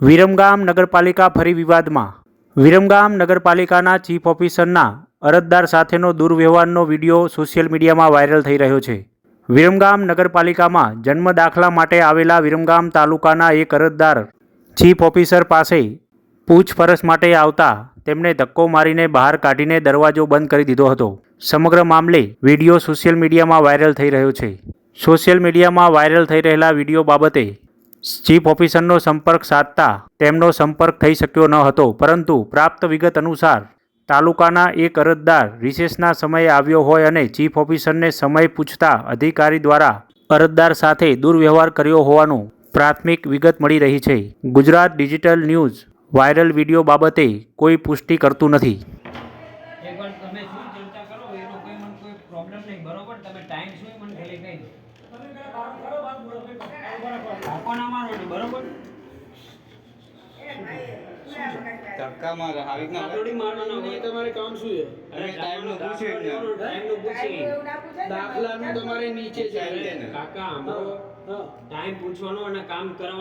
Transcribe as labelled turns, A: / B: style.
A: વિરમગામ નગરપાલિકા ફરી વિવાદમાં. વિરમગામ નગરપાલિકાના ચીફ ઓફિસરના અરજદાર સાથેનો દુર્વ્યવહારનો વીડિયો સોશિયલ મીડિયામાં વાયરલ થઈ રહ્યો છે. વિરમગામ નગરપાલિકામાં જન્મ દાખલા માટે આવેલા વિરમગામ તાલુકાના એક અરજદાર ચીફ ઓફિસર પાસે પૂછપરછ માટે આવતા તેમણે ધક્કો મારીને બહાર કાઢીને દરવાજો બંધ કરી દીધો હતો. સમગ્ર મામલે વીડિયો સોશિયલ મીડિયામાં વાયરલ થઈ રહ્યો છે. સોશિયલ મીડિયામાં વાયરલ થઈ રહેલા વીડિયો બાબતે ચીફ ઓફિસરનો સંપર્ક સાધતા તેમનો સંપર્ક થઈ શક્યો ન હતો, પરંતુ પ્રાપ્ત વિગત અનુસાર તાલુકાના એક અરજદાર રિસેસના સમયે આવ્યો હોય અને ચીફ ઓફિસરને સમય પૂછતા અધિકારી દ્વારા અરજદાર સાથે દુર્વ્યવહાર કર્યો હોવાનું પ્રાથમિક વિગત મળી રહી છે. Gujarat digital news viral video બાબતે કોઈ પુષ્ટિ કરતું નથી.
B: તમે એનો કોઈ મને કોઈ પ્રોબ્લેમ નહીં બરોબર તમે ટાઈમ શું એ મને ખાલી કહી દો થાકો ના મારો ને બરોબર
C: ધક્કામાં આવી ના
B: થોડી મારવાના હોય
D: તમારે કામ શું છે?
B: અરે પૂછીએ
D: દાખલાનું તમારે નીચે છે.
B: કાકા ટાઈમ પૂછવાનો અને કામ કરવાનો